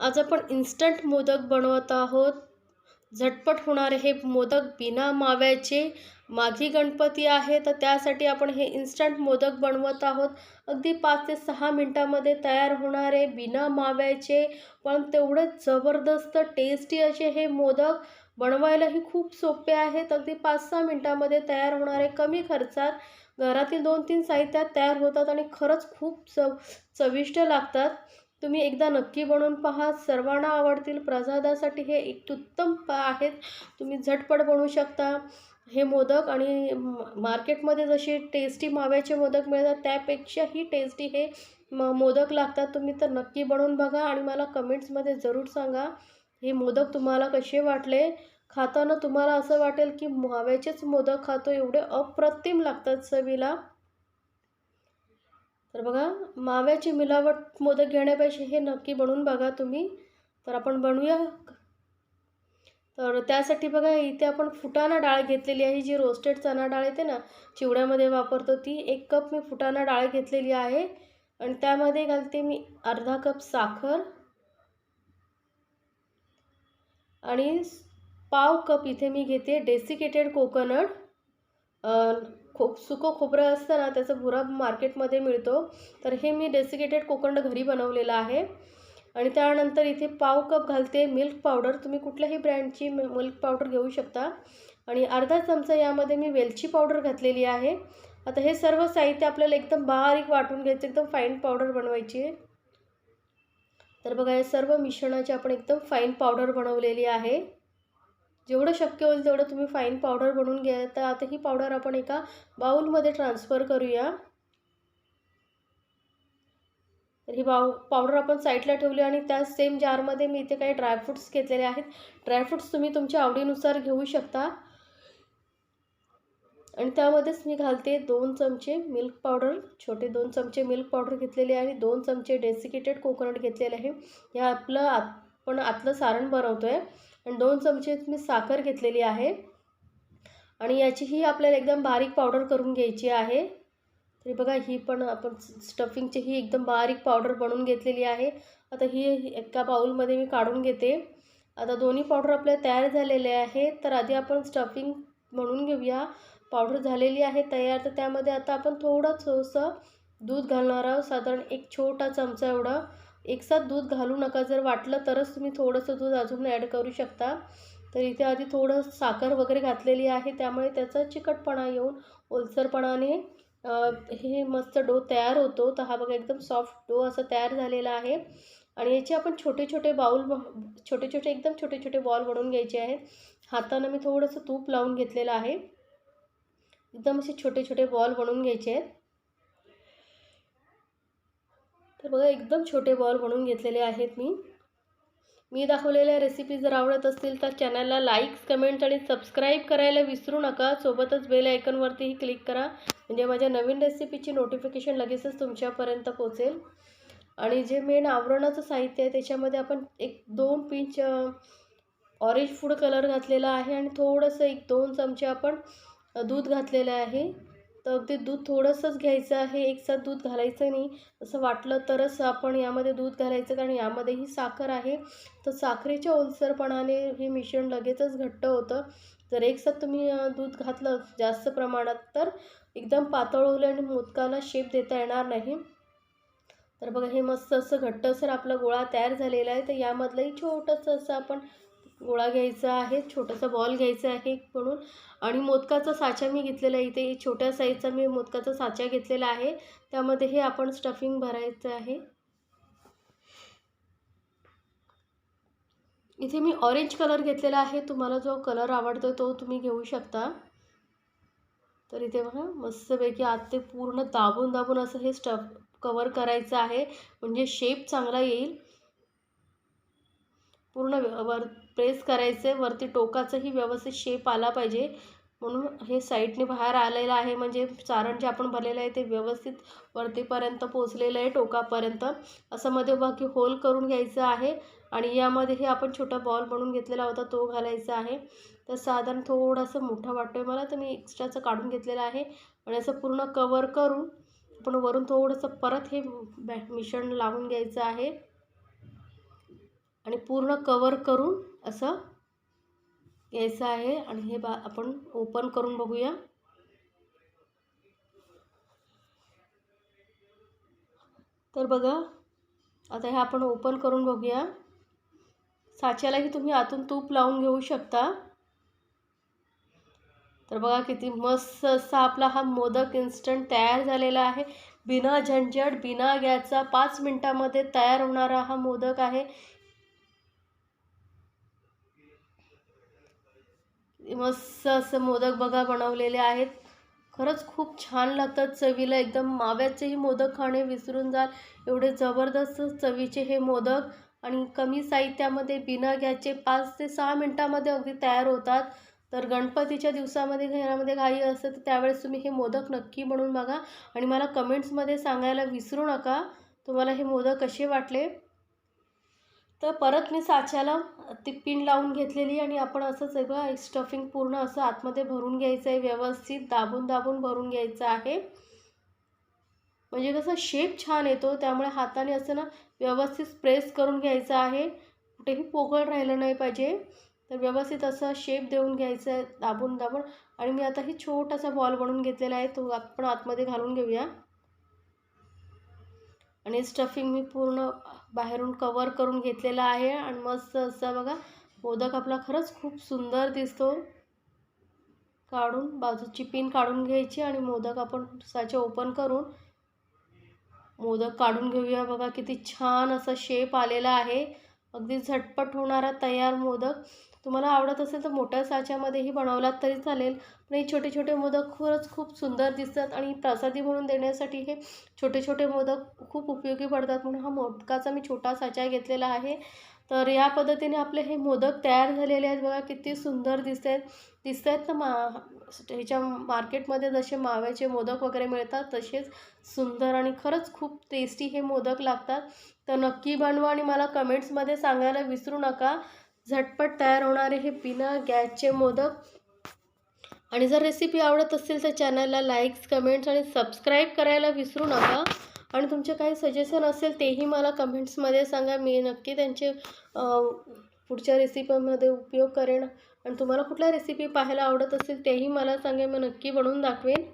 आज आपण इन्स्टंट मोदक बनवत आहोत. झटपट होणारे हे मोदक बिना माव्याचे माघी गणपती आहे. तर त्यासाठी आपण हे इन्स्टंट मोदक बनवत आहोत. अगदी पाच ते सहा मिनटामध्ये तयार होणारे बिना माव्याचे पण तेवढेच जबरदस्त टेस्टी असे हे मोदक बनवायलाही खूप सोपे आहेत. अगदी पाच सहा मिनटामध्ये तयार होणारे कमी खर्चात घरातील दोन तीन साहित्यात तयार होतात आणि खरंच खूप चव चविष्ट लागतात. तुम्ही एकदा नक्की बनवून पहा. सर्वांना आवडतील. प्रसादासाठी हे एक उत्तम प आहेत. तुम्ही झटपट बनवू शकता. हे मोदक आणि मार्केटमध्ये जसे टेस्टी माव्याचे मोदक मिळतात त्यापेक्षाही टेस्टी हे म मोदक लागतात. तुम्ही तर नक्की बनवून बघा आणि मला कमेंट्समध्ये जरूर सांगा हे मोदक तुम्हाला कसे वाटले? खाताना तुम्हाला असं वाटेल की माव्याचेच मोदक खातो. एवढे अप्रतिम लागतात चवीला. तर बघा माव्याची मिलावट मोदक घेण्यापेक्षा हे नक्की बनवून बघा तुम्ही. तर आपण बनवूया. तर त्यासाठी बघा इथे आपण फुटाणा डाळ घेतलेली आहे. जी रोस्टेड चणा डाळ येते ना चिवड्यामध्ये वापरतो ती. एक कप मी फुटाणा डाळ घेतलेली आहे. आणि त्यामध्ये घालते मी अर्धा कप साखर. आणि पाव कप इथे मी घेते डेसिकेटेड कोकोनट खो सुकं खोबरं असतं ना त्याचा भुरा मार्केटमध्ये मिळतो. तर हे मी डेसिकेटेड कोकंड घरी बनवलेलं आहे. आणि त्यानंतर इथे पाव कप घालते मिल्क पावडर तुम्ही कुठल्याही ब्रँडची मिल्क पावडर घेऊ शकता. आणि अर्धा चमचा यामध्ये मी वेलची पावडर घातलेली आहे. आता हे सर्व साहित्य आपल्याला एकदम बारीक वाटून घ्यायचं एकदम फाईन पावडर बनवायची. आहे तर बघा हे सर्व मिश्रणाची आपण एकदम फाईन पावडर बनवलेली आहे. जेवढं शक्य होईल तेवढं तुम्ही फाईन पावडर बनवून घ्या. तर आता ही पावडर आपण एका बाऊलमध्ये ट्रान्सफर करूया. तर ही बाऊ पावडर आपण साईडला ठेवली आणि त्या सेम जारमध्ये मी इथे काही ड्रायफ्रूट्स घेतलेले आहेत. ड्रायफ्रूट्स तुम्ही तुमच्या आवडीनुसार घेऊ शकता. आणि त्यामध्येच मी घालते दोन चमचे मिल्क पावडर छोटे दोन चमचे मिल्क पावडर घेतलेले आहे दोन चमचे डेसिकेटेड कोकोनट घेतलेले आहे. हे आपलं आत आपण आतलं सारण बनवतो आहे आणि दोन चमचे मी साखर घेतलेली आहे. आणि याचीही आपल्याला एकदम बारीक पावडर करून घ्यायची आहे. तरी बघा ही पण आपण स्टफिंगची ही एकदम बारीक पावडर बनवून घेतलेली आहे. आता ही एका बाऊलमध्ये मी काढून घेते. आता दोन्ही पावडर आपल्या तयार झालेले आहे. तर आधी आपण स्टफिंग म्हणून घेऊया. पावडर झालेली आहे तयार. तर त्यामध्ये आता आपण थोडं थोडंसं दूध घालणार आहोत. साधारण एक छोटा चमचा एवढं. एकसाथ दूध घालू नका. जर वाटलं तरच तुम्ही थोडंसं दूध अजून ॲड करू शकता. तर इथे आधी थोडं साखर वगैरे घातलेली आहे. त्यामुळे त्याचा चिकटपणा येऊन ओलसरपणाने हे मस्त डो तयार होतो. तर हा बघा एकदम सॉफ्ट डो असा तयार झालेला आहे. आणि याचे आपण छोटे छोटे बाऊल छोटे छोटे एकदम छोटे छोटे बॉल बनवून घ्यायचे आहेत. हातानं मी थोडंसं तूप लावून घेतलेलं आहे. एकदम असे छोटे छोटे बॉल बनवून घ्यायचे आहेत. तर बघा एकदम छोटे बॉल बनवून घेतलेले आहेत मी. मी दाखवलेल्या रेसिपी जर आवडत असतील तर चॅनलला लाईक्स कमेंट्स आणि सबस्क्राईब करायला विसरू नका. सोबतच बेल आयकनवरतीही क्लिक करा. म्हणजे माझ्या नवीन रेसिपीची नोटिफिकेशन लगेचच तुमच्यापर्यंत पोचेल आणि जे मेन आवरणाचं साहित्य आहे त्याच्यामध्ये आपण एक दोन पिंच ऑरेंज फूड कलर घातलेला आहे. आणि थोडंसं एक दोन चमचे आपण दूध घातलेलं आहे. तर अगदी दूध थोडंसंच घ्यायचं आहे. एकसाथ दूध घालायचं नाही. असं वाटलं तरच आपण यामध्ये दूध घालायचं कारण यामध्येही साखर आहे. तर साखरेच्या ओलसरपणाने हे मिश्रण लगेचच घट्ट होतं. जर एकसाथ तुम्ही दूध घातलं जास्त प्रमाणात तर एकदम पातळ होईल आणि मोदकाला शेप देता येणार नाही. तर बघा हे मस्त असं घट्टसर आपला गोळा तयार झालेला आहे. तर यामधलंही छोटंसं असं आपण गोळा घ्यायचा आहे छोटासा बॉल घ्यायचा आहे म्हणून. आणि मोदकाचा साचा मी घेतलेला आहे इथे छोट्या साईजचा मी मोदकाचा साचा घेतलेला आहे. त्यामध्ये हे आपण स्टफिंग भरायचं आहे. इथे मी ऑरेंज कलर घेतलेला आहे. तुम्हाला जो कलर आवडतो तो तुम्ही घेऊ शकता. तर इथे बघा मस्तपैकी आत ते पूर्ण दाबून दाबून असं हे स्टफ कवर करायचं आहे. म्हणजे शेप चांगला येईल. पूर्ण वर प्रेस करायचं आहे वरती टोकाचंही व्यवस्थित शेप आला पाहिजे. म्हणून हे साईडने बाहेर आलेलं आहे म्हणजे चारण जे आपण भरलेलं आहे ते व्यवस्थित वरतीपर्यंत पोचलेलं आहे टोकापर्यंत. असं मध्ये बाकी होल करून घ्यायचं आहे आणि यामध्ये हे आपण छोटा बॉल बनवून घेतलेला होता तो घालायचा आहे. तर साधारण थोडंसं मोठं वाटतो आहे मला तर मी एक्स्ट्राचं काढून घेतलेलं आहे. आणि असं पूर्ण कवर करून आपण वरून थोडंसं परत हे बॅ मिश्रण लावून घ्यायचं आहे. आणि पूर्ण कवर करून असं घ्यायचं आहे. आणि हे बा आपण ओपन करून बघूया. तर बघा आता हे आपण ओपन करून बघूया. साच्यालाही तुम्ही आतून तूप लावून घेऊ शकता. तर बघा किती मस्त असा आपला हा मोदक इन्स्टंट तयार झालेला आहे. बिना झंझट बिना गॅसचा पाच मिनटामध्ये तयार होणारा हा मोदक आहे. मस्त असं मोदक बघा बनवलेले आहेत. खरंच खूप छान लागतात चवीला. एकदम माव्याचेही मोदक खाणे विसरून जाल. एवढे जबरदस्त चवीचे हे मोदक आणि कमी साहित्यामध्ये बिना गॅसचे पाच ते सहा मिनटामध्ये अगदी तयार होतात. तर गणपतीच्या दिवसामध्ये घरामध्ये घाई असते तर त्यावेळेस तुम्ही हे मोदक नक्की बनवून बघा. आणि मला कमेंट्समध्ये सांगायला विसरू नका. तुम्हाला हे मोदक कसे वाटले? तर परत मी साच्याला ती पिन लावून घेतलेली आणि आपण असंच बघा स्टफिंग पूर्ण असं आतमध्ये भरून घ्यायचं आहे व्यवस्थित दाबून दाबून भरून घ्यायचं आहे. म्हणजे कसं शेप छान येतो त्यामुळे हाताने असं ना व्यवस्थित प्रेस करून घ्यायचं आहे. कुठेही पोकळ राहिलं नाही पाहिजे. तर व्यवस्थित असं शेप देऊन घ्यायचं आहे दाबून दाबून. आणि मी आता ही छोटासा बॉल बनवून घेतलेला आहे तो आपण आतमध्ये घालून घेऊया. आणि स्टफिंग मी पूर्ण बाहेरून कवर करून घेतलेला आहे. आणि मस्त असं बघा मोदक आपला खरंच खूप सुंदर दिसतो. काढून बाजूची पिन काढून घ्यायची आणि मोदक आपण साचे ओपन करून मोदक काढून घेऊया. बघा किती छान असा शेप आलेला आहे. अगदी झटपट होणारा तयार मोदक. तुम्हाला आवडत असेल तर मोठ्या साच्यामध्येही बनवलात तरी चालेल. पण हे छोटे छोटे मोदक खरंच खूप सुंदर दिसतात आणि प्रसादी म्हणून देण्यासाठी हे छोटे छोटे मोदक खूप उपयोगी पडतात म्हणून हा मोदकाचा मी छोटा साचा घेतलेला आहे. तर या पद्धतीने आपले हे मोदक तयार झालेले आहेत. बघा किती सुंदर दिसत आहेत दिसत आहेत ना मा ह्याच्या मार्केटमध्ये जसे माव्याचे मोदक वगैरे मिळतात तसेच सुंदर आणि खरंच खूप टेस्टी हे मोदक लागतात. तर नक्की बनवा आणि मला कमेंट्समध्ये सांगायला विसरू नका. झटपट तयार होणारे हे बिना गॅसचे मोदक. आणि जर रेसिपी आवडत असेल तर चॅनलला लाईक्स कमेंट्स आणि सबस्क्राईब करायला विसरू नका. आणि तुमचे काही सजेशन असेल तेही मला कमेंट्समध्ये सांगा. मी नक्की त्यांचे पुढच्या रेसिपीमध्ये उपयोग करेन. आणि तुम्हाला कुठल्या रेसिपी पाहायला आवडत असेल तेही मला सांगा. मी नक्की बनवून दाखवेन.